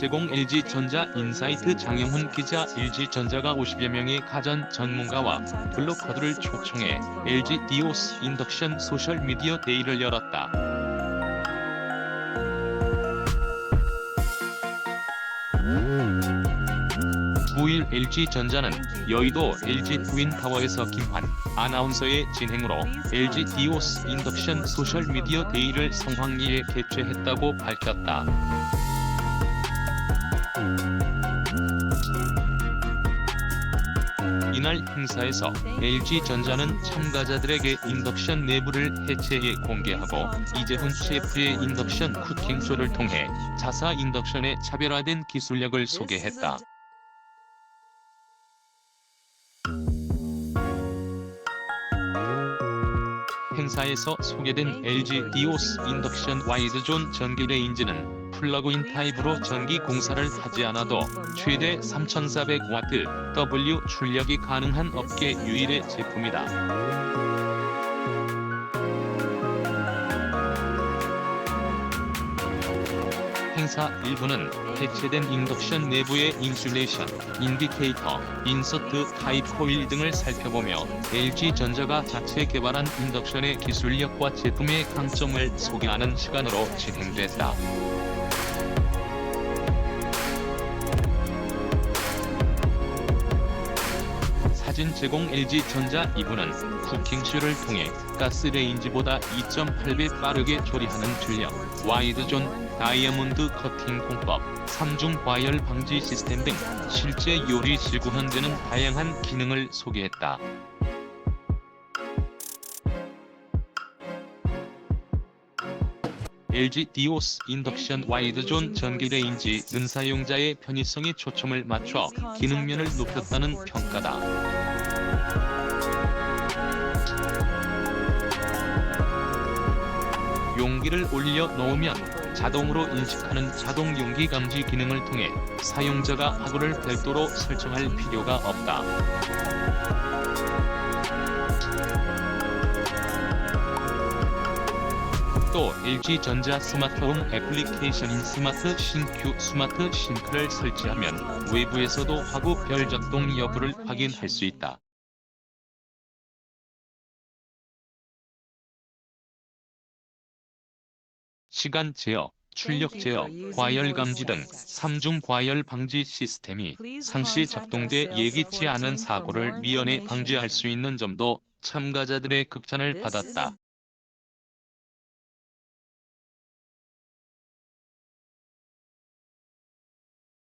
제공 LG전자 인사이트 장영훈 기자 LG전자가 50여 명의 가전 전문가와 블로커들을 초청해 LG 디오스 인덕션 소셜미디어 데이를 열었다. 9일 LG전자는 여의도 LG 트윈타워에서 김환 아나운서의 진행으로 LG 디오스 인덕션 소셜미디어 데이를 성황리에 개최했다고 밝혔다. 이날 행사에서 LG전자는 참가자들에게 인덕션 내부를 해체해 공개하고 이재훈 셰프의 인덕션 쿠킹쇼를 통해 자사 인덕션의 차별화된 기술력을 소개했다. 행사에서 소개된 LG 디오스 인덕션 와이드존 전기 레인지는 플러그인 타입으로 전기 공사를 하지 않아도 최대 3400W W 출력이 가능한 업계 유일의 제품이다. 행사 일부는 해체된 인덕션 내부의 인슐레이션, 인디케이터, 인서트 타입 코일 등을 살펴보며 LG전자가 자체 개발한 인덕션의 기술력과 제품의 강점을 소개하는 시간으로 진행됐다. 사진 제공 LG전자 2부는 쿠킹쇼를 통해 가스레인지보다 2.8배 빠르게 조리하는 전력, 와이드존, 다이아몬드 커팅 공법, 3중 과열 방지 시스템 등 실제 요리실 구현되는 다양한 기능을 소개했다. LG 디오스 인덕션 와이드존 전기레인지 는 사용자의 편의성에 초점을 맞춰 기능면을 높였다는 평가다. 용기를 올려 놓으면 자동으로 인식하는 자동 용기 감지 기능을 통해 사용자가 화구를 별도로 설정할 필요가 없다. 또 LG전자 스마트홈 애플리케이션인 스마트 싱큐 스마트 싱크를 설치하면 외부에서도 화구 별 작동 여부를 확인할 수 있다. 시간 제어, 출력 제어, 과열 감지 등 3중 과열 방지 시스템이 상시 작동돼 예기치 않은 사고를 미연에 방지할 수 있는 점도 참가자들의 극찬을 받았다.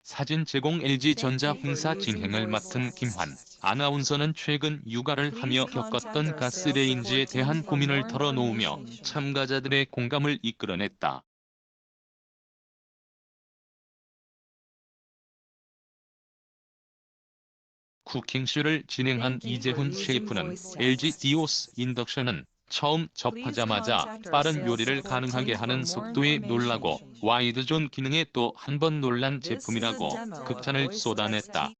사진 제공 LG전자 행사 진행을 맡은 김환. 아나운서는 최근 육아를 하며 겪었던 가스레인지에 대한 고민을 털어놓으며 참가자들의 공감을 이끌어냈다. 쿠킹쇼를 진행한 이재훈 셰프는 LG 디오스 인덕션은 처음 접하자마자 빠른 요리를 가능하게 하는 속도에 놀라고 와이드존 기능에 또 한 번 놀란 제품이라고 극찬을 쏟아냈다.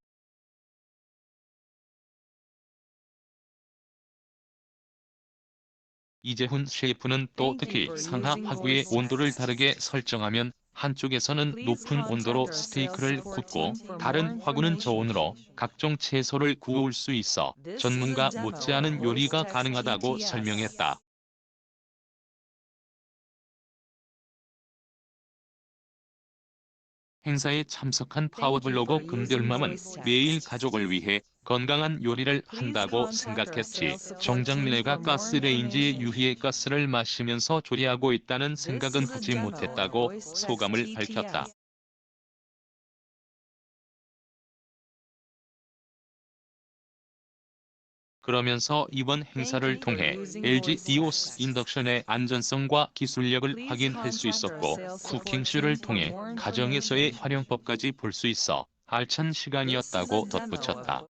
이재훈 셰프는 또 특히 상하 화구의 온도를 다르게 설정하면 한쪽에서는 높은 온도로 스테이크를 굽고 다른 화구는 저온으로 각종 채소를 구울 수 있어 전문가 못지않은 요리가 가능하다고 설명했다. 행사에 참석한 파워블로거 금별맘은 매일 가족을 위해 건강한 요리를 한다고 생각했지. 정작 내가 가스레인지의 유희의 가스를 마시면서 조리하고 있다는 생각은 하지 못했다고 소감을 밝혔다. 그러면서 이번 행사를 통해 LG 디오스 인덕션의 안전성과 기술력을 확인할 수 있었고 쿠킹쇼를 통해 가정에서의 활용법까지 볼 수 있어 알찬 시간이었다고 덧붙였다.